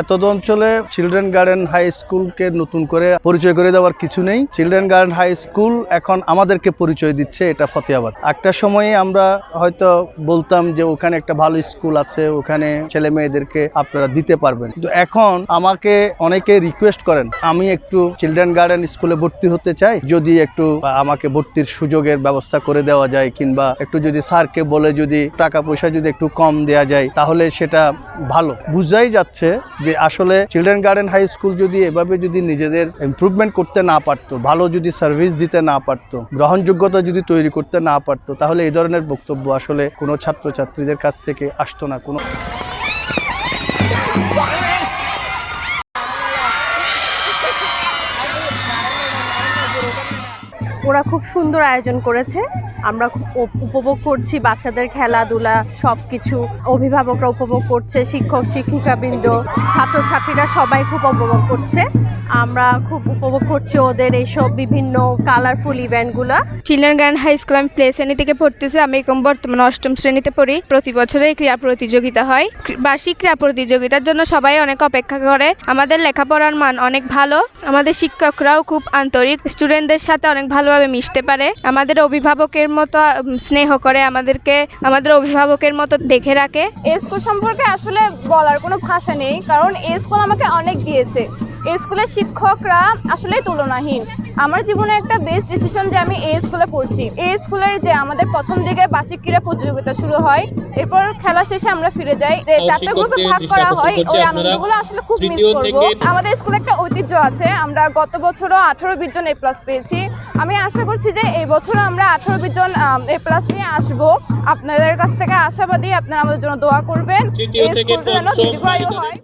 এতদ অঞ্চলে children garden high স্কুলকে নতুন করে পরিচয় করে দেওয়ার কিছু নেই। চিলড্রেন গার্ডেন হাই স্কুল এখন আমাদেরকে পরিচয় দিচ্ছে, এটা ফতেহাবাদ। একটা সময়ে আমরা হয়তো বলতাম যে ওখানে একটা ভালো স্কুল আছে, ওখানে ছেলে মেয়েদেরকে আপনারা দিতে পারবেন। কিন্তু এখন আমাকে অনেকে রিকোয়েস্ট করেন, আমি একটু চিলড্রেন গার্ডেন স্কুলে ভর্তি হতে চাই, যদি একটু আমাকে ভর্তির সুযোগের ব্যবস্থা করে দেওয়া যায়, কিংবা একটু যদি স্যারকে বলে যদি টাকা পয়সা যদি একটু কম দেওয়া যায়, তাহলে সেটা ভালো। বুঝাই যাচ্ছে যে আসলে চিলড্রেন গার্ডেন হাই স্কুল যদি এভাবে যদি নিজেদের ইমপ্রুভমেন্ট করতে না পারতো, ভালো যদি সার্ভিস দিতে না পারতো, গ্রহণযোগ্যতা যদি তৈরি করতে না পারতো, তাহলে এই ধরনের বক্তব্য আসলে কোনো ছাত্রছাত্রীদের কাছ থেকে আসতো না, কোনো ওরা খুব সুন্দর আয়োজন করেছে। আমরা উপভোগ করছি বাচ্চাদের খেলাধুলা সব কিছু অভিভাবকরা উপভোগ করছে, শিক্ষক, শিক্ষিকাবৃন্দ, ছাত্রছাত্রীরা সবাই খুব উপভোগ করছে। আমরা খুব উপভোগ করছি ওদের এইসব বিভিন্ন কালারফুল ইভেন্টগুলো চিলড্রেন গ্র্যান্ড হাই স্কুল আমি প্লে শ্রেণি থেকে পড়তেছি। আমি এখন বর্তমানে অষ্টম শ্রেণীতে পড়ি। প্রতি বছরে ক্রীড়া প্রতিযোগিতা হয়। বার্ষিক ক্রীড়া প্রতিযোগিতার জন্য সবাই অনেক অপেক্ষা করে। আমাদের লেখাপড়ার মান অনেক ভালো। আমাদের শিক্ষকরাও খুব আন্তরিক। স্টুডেন্টদের সাথে অনেক ভালোভাবে মিশতে পারে। আমাদের অভিভাবকের মতো স্নেহ করে আমাদেরকে, আমাদের অভিভাবকের মতো দেখে রাখে। এই স্কুল সম্পর্কে আসলে বলার কোনো ভাষা নেই, কারণ এই স্কুল আমাকে অনেক দিয়েছে। এই স্কুলের শিক্ষকরা আসলে তুলনাহীন। আমার জীবনে একটা বেস্ট ডিসিশন যে আমি এই স্কুলে পড়ছি। এই স্কুলের যে আমাদের প্রথম দিকে বার্ষিক ক্রীড়া প্রতিযোগিতা শুরু হয় এরপর খেলা শেষে আমরা ফিরে যাই। যে চারটা গ্রুপে ভাগ করা হয় ওই আনন্দগুলো আসলে খুব মিস করব। আমাদের স্কুলে একটা ঐতিহ্য আছে আমরা গত বছরও আঠারো বিশ জন এ প্লাস পেয়েছি। আমি আশা করছি যে এই বছরও আমরা আঠারো বিশ জন এ প্লাস নিয়ে আসব। আপনাদের কাছ থেকে আশাবাদী আপনারা আমাদের জন্য দোয়া করবেন। এই স্কুলটা যেন দীর্ঘায়ু হয়।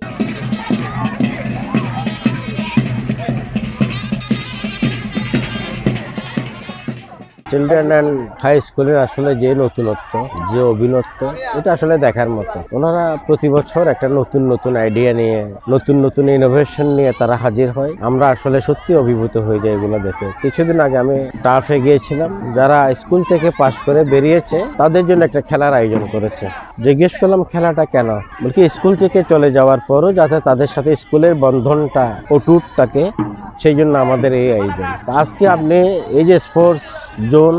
চিলড্রেন অ্যান্ড হাই স্কুলের আসলে যে নতুনত্ব, যে অভিনত্ব, এটা আসলে দেখার মতো। ওনারা প্রতি বছর একটা নতুন নতুন আইডিয়া নিয়ে, নতুন নতুন ইনোভেশন নিয়ে তারা হাজির হয়। আমরা আসলে সত্যি অভিভূত হয়ে যাই এগুলো দেখে। কিছুদিন আগে আমি টার্ফে গিয়েছিলাম। যারা স্কুল থেকে পাশ করে বেরিয়েছে, তাদের জন্য একটা খেলার আয়োজন করেছে। জিজ্ঞেস করলাম, খেলাটা কেন? বলকি স্কুল থেকে চলে যাওয়ার পরও যাতে তাদের সাথে স্কুলের বন্ধনটা অটুট থাকে সেই জন্য আমাদের এই আয়োজন। আজকে আপনি এই যে স্পোর্টস জোন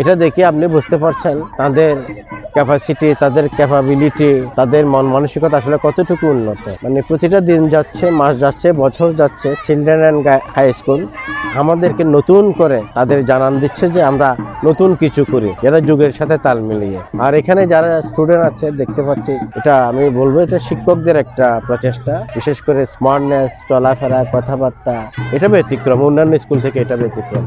এটা দেখে আপনি বুঝতে পারছেন তাদের ক্যাপাসিটি তাদের ক্যাপাবিলিটি তাদের মন মানসিকতা আসলে কতটুকু উন্নত। মানে প্রতিটা দিন যাচ্ছে, মাস যাচ্ছে, বছর যাচ্ছে চিলড্রেন অ্যান্ড হাই স্কুল আমাদেরকে নতুন করে তাদের জানান দিচ্ছে যে আমরা নতুন কিছু করি যেটা যুগের সাথে তাল মিলিয়ে। আর এখানে যারা স্টুডেন্ট আছে, দেখতে পাচ্ছি, এটা আমি বলব, এটা শিক্ষকদের একটা প্রচেষ্টা। বিশেষ করে স্মার্টনেস চলাফেরা, কথাবার্তা, এটা ব্যতিক্রম, অন্যান্য স্কুল থেকে এটা ব্যতিক্রম।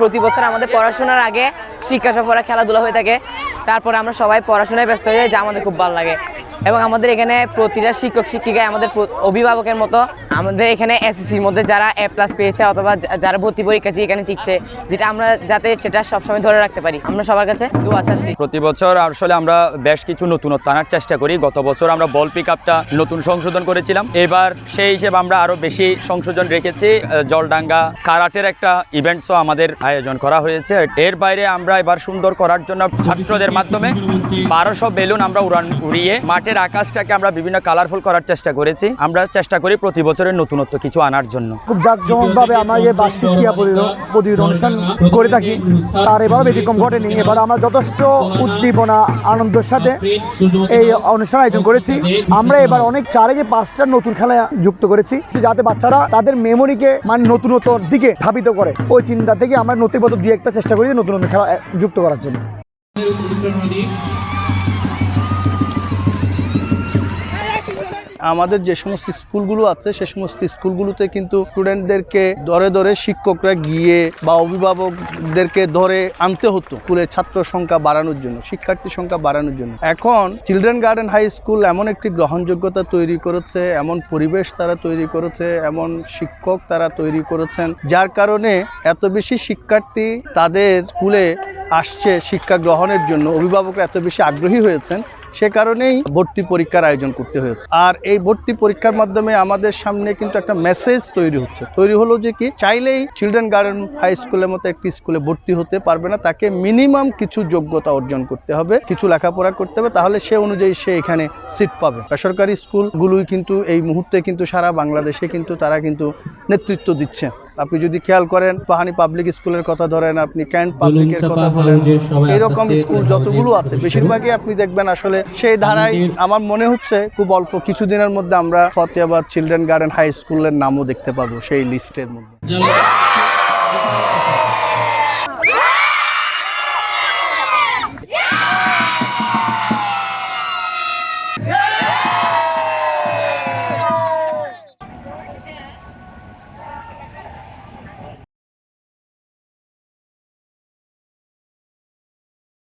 প্রতি বছর আমাদের পড়াশোনার আগে শিক্ষা সফরে খেলাধুলা হয়ে থাকে। তারপরে আমরা সবাই পড়াশোনায় ব্যস্ত হয়ে যাই, যা আমাদের খুব ভালো লাগে। এবং আমাদের এখানে প্রতিটা শিক্ষক শিক্ষিকায় আমাদের অভিভাবকের মতো আমাদের এখানে এসএসসির মধ্যে যারা এ প্লাস পেয়েছে অথবা যারা ভর্তি পরীক্ষা এখানে টিকছে, যেটা আমরা যাতে সেটা সবসময় ধরে রাখতে পারি। আমরা সবার কাছে দোয়া চাচ্ছি। প্রতি বছর আসলে আমরা বেশ কিছু নতুনত্ব আনার চেষ্টা করি। গত বছর আমরা বল পিক আপটা নতুন সংশোধন করেছিলাম। এবার সেই হিসেবে আমরা আরও বেশি সংশোধন রেখেছি। জলডাঙ্গা কারাটের একটা ইভেন্টসও আমাদের আয়োজন করা হয়েছে। এর বাইরে আমরা এবার সুন্দর করার জন্য ছাত্রদের মাধ্যমে বারোশো বেলুন আমরা উড়ান উড়িয়ে মাঠের আকাশটাকে আমরা বিভিন্ন কালারফুল করার চেষ্টা করেছি। আমরা চেষ্টা করি প্রতি বছরের নতুনত্ব কিছু আনার জন্য। খুব জাঁকজমকভাবে আমরা যে বার্ষিক ক্রিয়া প্রতিযোগিতা অনুষ্ঠান করে থাকি। তার এবার ব্যতিক্রম ঘটেনি। এবার আমরা যথেষ্ট উদ্দীপনা, আনন্দের সাথে এই অনুষ্ঠান আয়োজন করেছি। আমরা এবার অনেক চারে যে পাঁচটা নতুন খেলা যুক্ত করেছি, যাতে বাচ্চারা তাদের মেমোরিকে মানে নতুনত্বর দিকে ধাবিত করে। ওই চিন্তা থেকে আমরা নথিপত্র দুই একটা চেষ্টা করি নতুন নতুন খেলা যুক্ত করার জন্য। আমাদের যে সমস্ত স্কুলগুলো আছে, সে সমস্ত স্কুলগুলোতে কিন্তু স্টুডেন্টদেরকে দরে দরে শিক্ষকরা গিয়ে বা অভিভাবকদেরকে ধরে আনতে হতো স্কুলের ছাত্র সংখ্যা বাড়ানোর জন্য, শিক্ষার্থী সংখ্যা বাড়ানোর জন্য। এখন চিলড্রেন গার্ডেন হাই স্কুল এমন একটি গ্রহণযোগ্যতা তৈরি করেছে, এমন পরিবেশ তারা তৈরি করেছে, এমন শিক্ষক তারা তৈরি করেছেন, যার কারণে এত বেশি শিক্ষার্থী তাদের স্কুলে আসছে শিক্ষা গ্রহণের জন্য। অভিভাবকরা এত বেশি আগ্রহী হয়েছেন সে কারণেই ভর্তি পরীক্ষার আয়োজন করতে হয়েছে। আর এই ভর্তি পরীক্ষার মাধ্যমে আমাদের সামনে কিন্তু একটা মেসেজ তৈরি হচ্ছে। তৈরি হলো যে কি, চাইলেই চিলড্রেন গার্ডেন হাই স্কুলের মতো একটি স্কুলে ভর্তি হতে পারবে না, তাকে মিনিমাম কিছু যোগ্যতা অর্জন করতে হবে, কিছু লেখাপড়া করতে হবে, তাহলে সে অনুযায়ী সে এখানে সিট পাবে। বেসরকারি স্কুলগুলোই কিন্তু এই মুহূর্তে কিন্তু সারা বাংলাদেশে কিন্তু তারা কিন্তু নেতৃত্ব দিচ্ছে। আপনি যদি খেয়াল করেন পাহানি পাবলিক স্কুলের কথা ধরেন আপনি ক্যান্ট পাবলিকের কথা ধরেন এরকম স্কুল যতগুলো আছে বেশিরভাগই আপনি দেখবেন আসলে সেই ধারায় আমার মনে হচ্ছে খুব অল্প কিছুদিনের মধ্যে আমরা ফতেহাবাদ চিলড্রেন গার্ডেন হাই স্কুলের নামও দেখতে পাবো সেই লিস্টের মধ্যে।